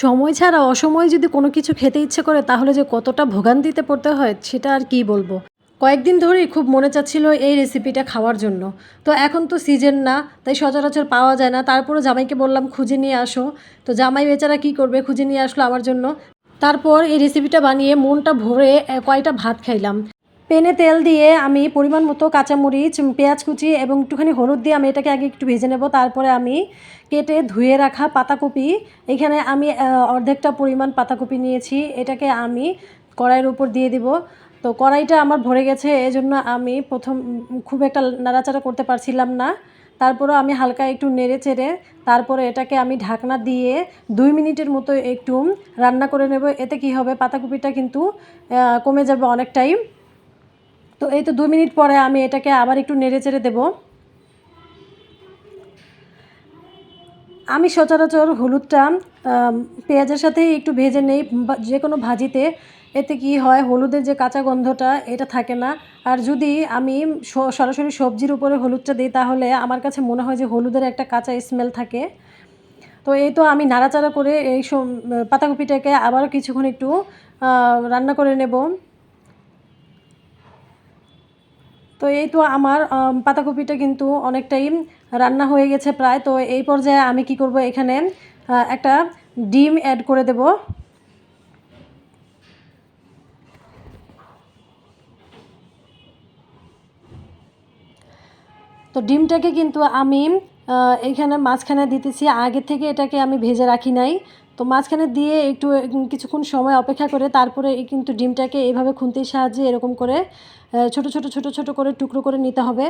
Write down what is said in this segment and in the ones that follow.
সময় ছাড়া অসময়ে যদি কোনো কিছু খেতে ইচ্ছে করে, তাহলে যে কতটা ভোগান্তিতে পড়তে হয়, সেটা আর কি বলব? কয়েকদিন ধরেই খুব মনে চাচ্ছিল এই রেসিপিটা খাওয়ার জন্য। তো এখন তো সিজন না, তাই সচরাচর পাওয়া যায় না। তারপরে জামাইকে বললাম, খুঁজে নিয়ে আসো। তো জামাই বেচারা কী করবে? খুঁজে নিয়ে আসলো আমার জন্য। তারপর এই রেসিপিটা বানিয়ে মনটা ভরে কয়টা ভাত খাইলাম। পেনে তেল দিয়ে আমি পরিমাণ মতো কাঁচামরিচ, পেঁয়াজ কুচি এবং একটুখানি হলুদ দিয়ে আমি এটাকে আগে একটু ভেজে নেব। তারপরে আমি কেটে ধুয়ে রাখা পাতাকপি। এখানে আমি অর্ধেকটা পরিমাণ পাতাকপি নিয়েছি। এটাকে আমি কড়াইয়ের উপর দিয়ে দিব। তো কড়াইটা আমার ভরে গেছে, এজন্য আমি প্রথম খুব একটা নাড়াচাড়া করতে পারছিলাম না। তারপরে আমি হালকা একটু নেড়ে চেড়ে, তারপরে এটাকে আমি ঢাকনা দিয়ে দুই মিনিটের মতো একটু রান্না করে নেব। এতে কি হবে? পাতাকপিটা কিন্তু কমে যাবে অনেকটাই। তো এই তো দু মিনিট পরে আমি এটাকে আবার একটু নেড়ে চেড়ে দেবো। আমি সচরাচর হলুদটা পেঁয়াজের সাথে একটু ভেজে নেই যে কোনো ভাজিতে। এতে কি হয়, হলুদের যে কাঁচা গন্ধটা, এটা থাকে না। আর যদি আমি সরাসরি সবজির উপরে হলুদটা দিই, তাহলে আমার কাছে মনে হয় যে হলুদের একটা কাঁচা স্মেল থাকে। তো এই তো আমি নাড়াচাড়া করে এই পাতাকপিটাকে আবারও কিছুক্ষণ একটু রান্না করে নেব। তো এই তো আমার পাতাকপিটা কিন্তু অনেকটাই রান্না হয়ে গেছে প্রায়। তো এই পর্যায়ে আমি কি করব এখানে একটা ডিম অ্যাড করে দেব। তো ডিমটাকে কিন্তু আমি এইখানে মাঝখানে দিতেছি। আগে থেকে এটাকে আমি ভেজে রাখি নাই। তো মাঝখানে দিয়ে একটু কিছুক্ষণ সময় অপেক্ষা করে তারপরে কিন্তু ডিমটাকে এইভাবে খুন্তির সাহায্যে এরকম করে ছোট ছোট ছোট ছোট করে টুকরো করে নিতে হবে।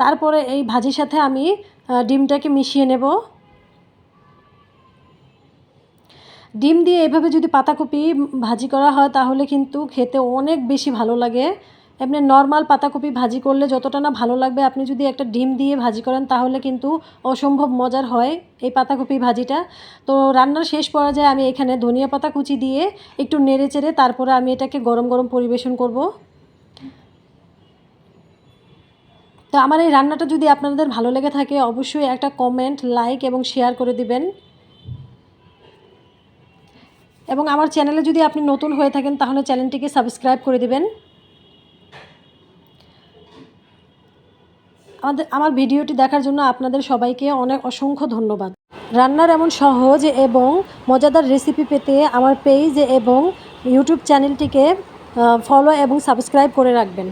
তারপরে এই ভাজির সাথে আমি ডিমটাকে মিশিয়ে নেব। ডিম দিয়ে এভাবে যদি পাতাকপি ভাজি করা হয় তাহলে কিন্তু খেতে অনেক বেশি ভালো লাগে। এমনি নর্মাল পাতাকপি ভাজি করলে যতটা না ভালো লাগবে, আপনি যদি একটা ডিম দিয়ে ভাজি করেন তাহলে কিন্তু অসম্ভব মজার হয় এই পাতাকপি ভাজিটা। তো রান্নার শেষ পর্যায়ে আমি এখানে ধনিয়া পাতা কুচি দিয়ে একটু নেড়ে চেড়ে তারপরে আমি এটাকে গরম গরম পরিবেশন করব। তো আমার এই রান্নাটা যদি আপনাদের ভালো লেগে থাকে, অবশ্যই একটা কমেন্ট লাইক এবং শেয়ার করে দিবেন। এবং আমার চ্যানেলে যদি আপনি নতুন হয়ে থাকেন, তাহলে চ্যানেলটিকে সাবস্ক্রাইব করে দিবেন। আমাদের আমার ভিডিওটি দেখার জন্য আপনাদের সবাইকে অনেক অসংখ্য ধন্যবাদ। রান্নার এমন সহজ এবং মজাদার রেসিপি পেতে আমার পেজ এবং ইউটিউব চ্যানেলটিকে ফলো এবং সাবস্ক্রাইব করে রাখবেন।